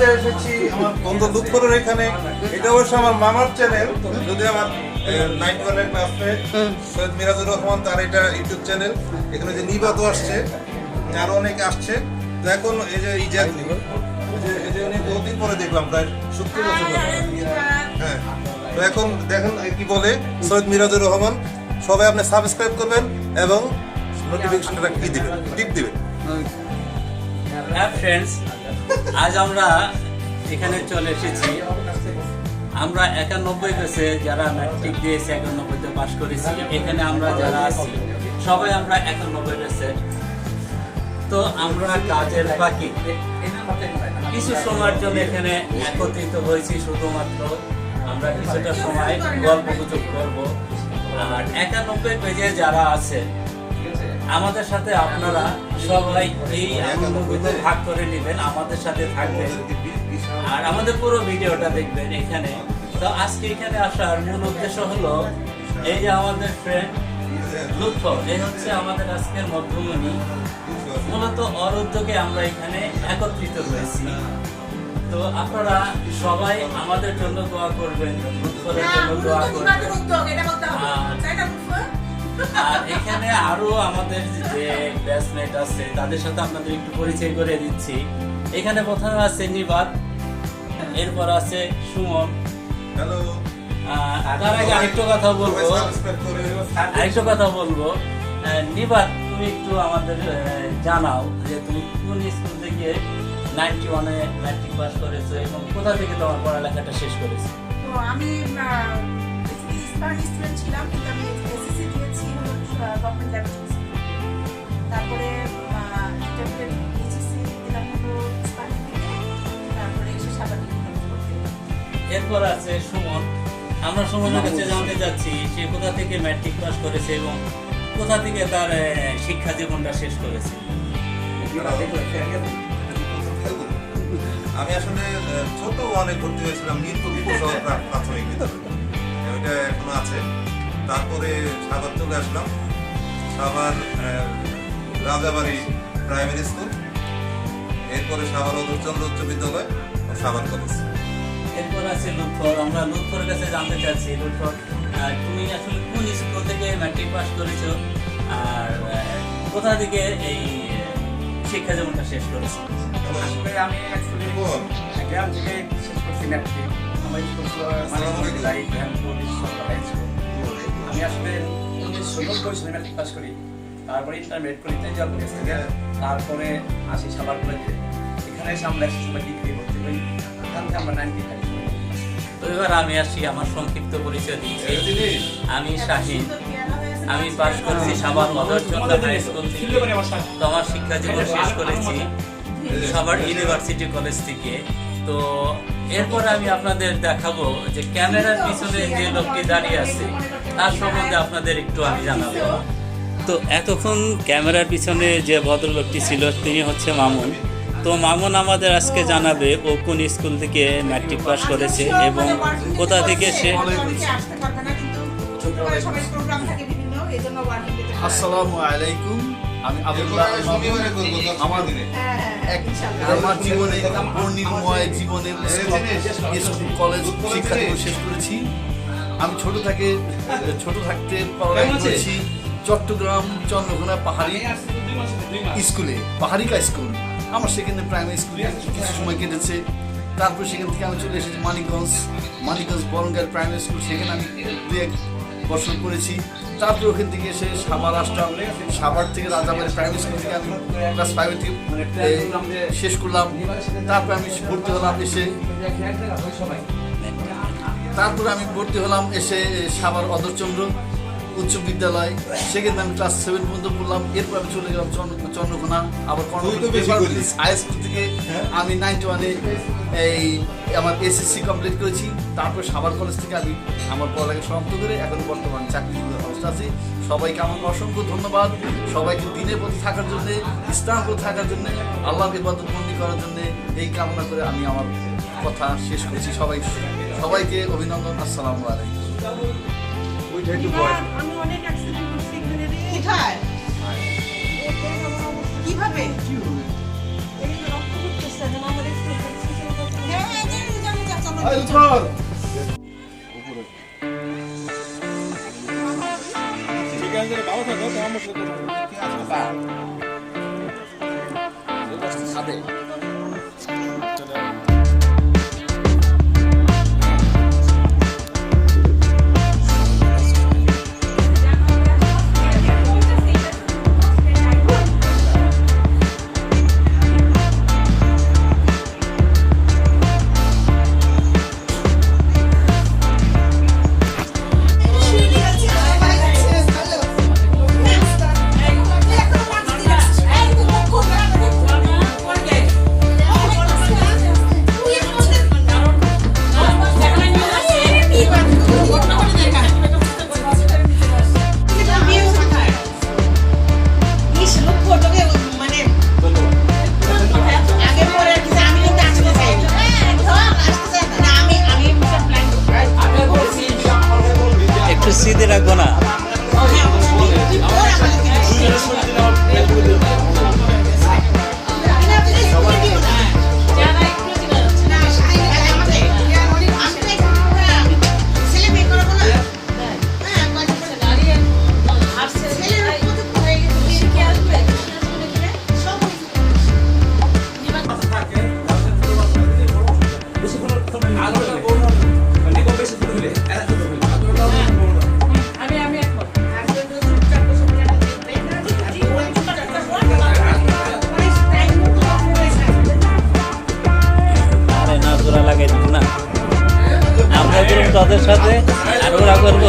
কাজে এসেছি আমার বন্ধু দুঃখরের এখানে। এটা অবশ্য আমার মামার চ্যানেল যদি আমার নাইট ওয়ানের ক্লাসে সৈয়দ মিরাজুর রহমান তার এটা ইউটিউব চ্যানেল এখানে যে নিবাদও আসছে আরও অনেকে আসছে। তো এখন এই যে ইজাদ এই যে এই যে উনি বহুদিন পরে দেখলাম প্রায় সত্তর বছর হ্যাঁ। তো এখন দেখেন কি বলে সৈয়দ মিরাজুর রহমান সবাই আপনি সাবস্ক্রাইব করবেন এবং নোটিফিকেশনটা কি দিবেন? টিপ দিবেন। হ্যাঁ ফ্রেন্ডস আজ আমরা এখানে চলে এসেছি। আমরা একানব্বই বেসে যারা ম্যাট্রিক দিয়েছি, একানব্বইতে পাশ করেছি। এখানে আমরা যারা আছি, সবাই আমরা একানব্বই বেসে তো আমরা কাজের বাকি কিছু সময়ের জন্য এখানে একত্রিত হয়েছি, শুধুমাত্র আমরা কিছুটা সময় গল্প গুজব করব। আর একানব্বই পেজে যারা আছে আমাদের সাথে আপনারা সবাই এই আনন্দগুলো ভাগ করে নেবেন আমাদের সাথে থাকবেন। আর আমাদের পুরো ভিডিওটা দেখবেন এখানে। তো আজকে এখানে আসার মূল উদ্দেশ্য হলো এই যে আমাদের ফ্রেন্ড লুৎফ এই হচ্ছে আমাদের আজকের মধ্যমণি। মূলত অর উদ্যোগে আমরা এখানে একত্রিত হয়েছি। তো আপনারা সবাই আমাদের জন্য দোয়া করবেন লুৎফরের জন্য দোয়া করবেন। আর এখানে আরও আমাদের যে ব্যাচমেট আছে তাদের সাথে আপনাদের একটু পরিচয় করে দিচ্ছি। এখানে প্রথমে আছে নিবাদ এরপর আছে সুমন। হ্যালো তার আগে আরেকটু কথা বলব। আরেকটু কথা বলব। নিবাদ তুমি একটু আমাদের জানাও যে তুমি কোন স্কুল থেকে নাইনটি ওয়ানে ম্যাট্রিক পাস করেছ এবং কোথা থেকে তোমার পড়ালেখাটা শেষ করেছ? তো আমি ছিলাম কিন্তু আমি গভর্নমেন্ট ল্যাবরেটরি তারপরে এইচএসসি দিলাম হলো তারপরে এসে সাবান এরপর আছে সুমন। আমরা সুমনের কাছে জানতে চাচ্ছি সে কোথা থেকে ম্যাট্রিক পাস করেছে এবং কোথা থেকে তার শিক্ষা জীবনটা শেষ করেছে? আমি আসলে ছোট ওয়ানে ভর্তি হয়েছিলাম মিরপুর প্রাথমিক বিদ্যালয়। ওইটা এখনও আছে। তারপরে সাগর চলে আসলাম। সাভার রাজাবাড়ি প্রাইমারি স্কুল এরপরে সাভার অধরচন্দ্র উচ্চ বিদ্যালয় ও সাভার কলেজ। এরপর আছে লুৎফর আমরা লুৎফরের কাছে জানতে চাচ্ছি লুৎফর আহ, তুমি আসলে কোন স্কুল থেকে ম্যাট্রিক পাস করেছ? আর কোথা থেকে এই শিক্ষা জীবনটা শেষ করেছ? আসলে আমি অ্যাকচুয়ালি বল। গ্রাম থেকে শেষ করছি ম্যাট্রিক আমার স্কুল ছিল হাই স্কুল। আমি আসলে ম্যাট্রিক পাস করি তারপরে ইন্টারমিডিয়েট থেকে তারপরে আসি সাবার কলেজে এখানে এসে আমরা একশো ডিগ্রি ভর্তি এখান থেকে আমরা নাইনটি ফাইভ তো এবার আমি আসি আমার সংক্ষিপ্ত পরিচয় দিচ্ছি। আমি শাহিন। আমি পাস করেছি মদরচন্দ্র হাই স্কুল থেকে। তো আমার শিক্ষা জীবন শেষ করেছি সাভার ইউনিভার্সিটি কলেজ থেকে। তো এরপর আমি আপনাদের দেখাবো যে ক্যামেরার পিছনে যে লোকটি দাঁড়িয়ে আছে। তার সম্বন্ধে আপনাদের একটু আমি জানাব। তো এতক্ষণ ক্যামেরার পিছনে যে ভদ্রলোকটি ছিল তিনি হচ্ছে মামুন। তো মামুন আমাদের আজকে জানাবে ও কোন স্কুল থেকে ম্যাট্রিক পাস করেছে এবং কোথা থেকে সে আসসালামু আলাইকুম। আমি আবদুল্লাহ আমার আমার জীবনে বর্ণিলময় স্কুল স্কুল কলেজ শিক্ষা শেষ করেছি। আমি ছোট থেকে ছোট থাকতে পড়ালেখা করেছি চট্টগ্রাম চন্দ্রকোনা পাহাড়ি স্কুলে পাহাড়িকা স্কুল। আমার সেখানে প্রাইমারি স্কুলে কিছু সময় কেটেছে। তারপর সেখান থেকে আমি চলে এসেছি মানিকগঞ্জ। মানিকগঞ্জ বরঙ্গার প্রাইমারি স্কুল সেখানে আমি দু এক বছর করেছি তারপর ওখান থেকে এসে সাভার আসলাম। সাভার থেকে রাজাবাড়ি প্রাইমারি স্কুল থেকে আমি ক্লাস ফাইভে থেকে শেষ করলাম। তারপর আমি ভর্তি হলাম এসে তারপর আমি ভর্তি হলাম এসে সাভার অদরচন্দ্র উচ্চ বিদ্যালয় সেখানে আমি ক্লাস সেভেন পর্যন্ত পড়লাম এরপর আমি চলে গেলাম চন্দ্রকোনা আবার। হাই স্কুল থেকে আমি নাইনটি ওয়ানে এই আমার এসএসসি কমপ্লিট করেছি। তারপর সাভার কলেজ থেকে আমি আমার পড়ালেখা সমাপ্ত করে এখন বর্তমান চাকরি অবস্থা আছি। সবাইকে আমার অসংখ্য ধন্যবাদ। সবাইকে দিনের প্রতি থাকার জন্য ইসলামের প্রতি থাকার জন্য আল্লাহকে বন্দী করার জন্য এই কামনা করে আমি আমার কথা শেষ করেছি। সবাই সবাইকে অভিনন্দন আসসালামু আলাইকুম। আমি অনেক অ্যাক্সিডেন্ট করছি এখানে রে। কোথায়? কীভাবে? এই রক্ত পড়তেছে যেন আমার একটু একটু সাথে আর ওরা করব।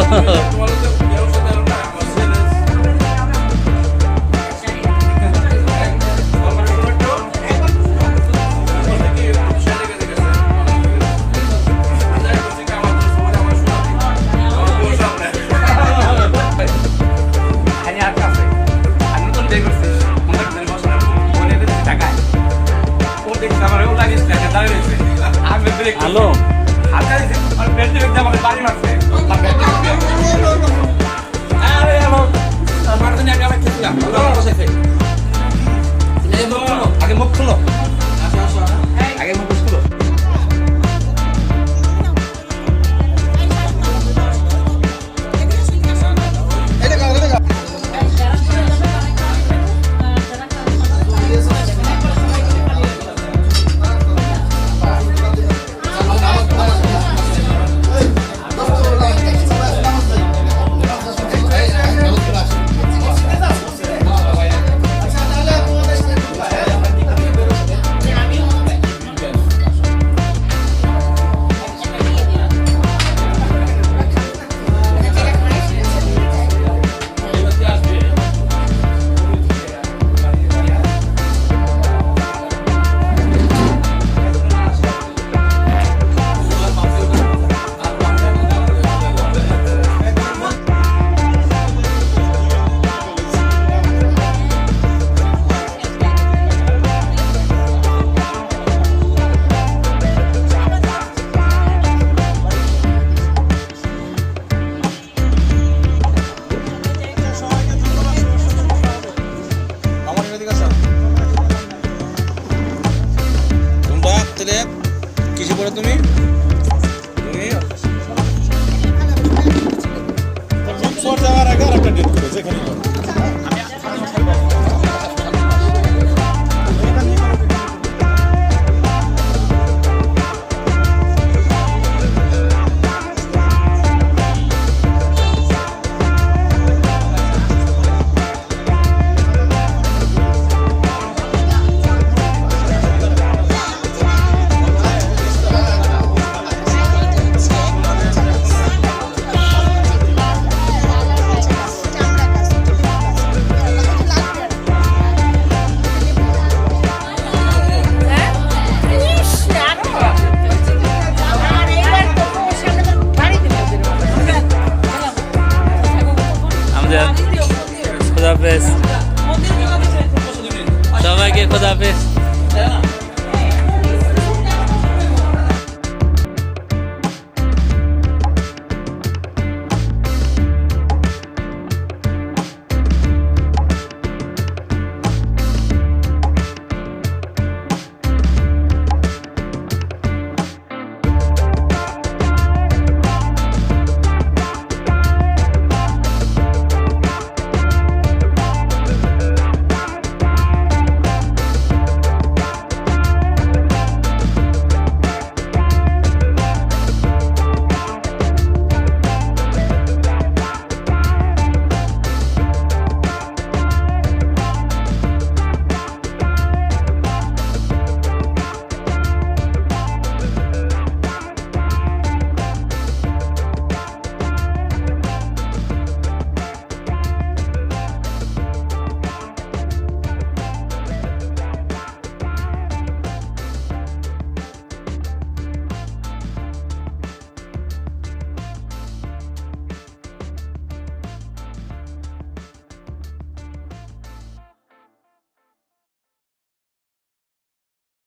খোদাফেজ সবাইকে খোদাফেজ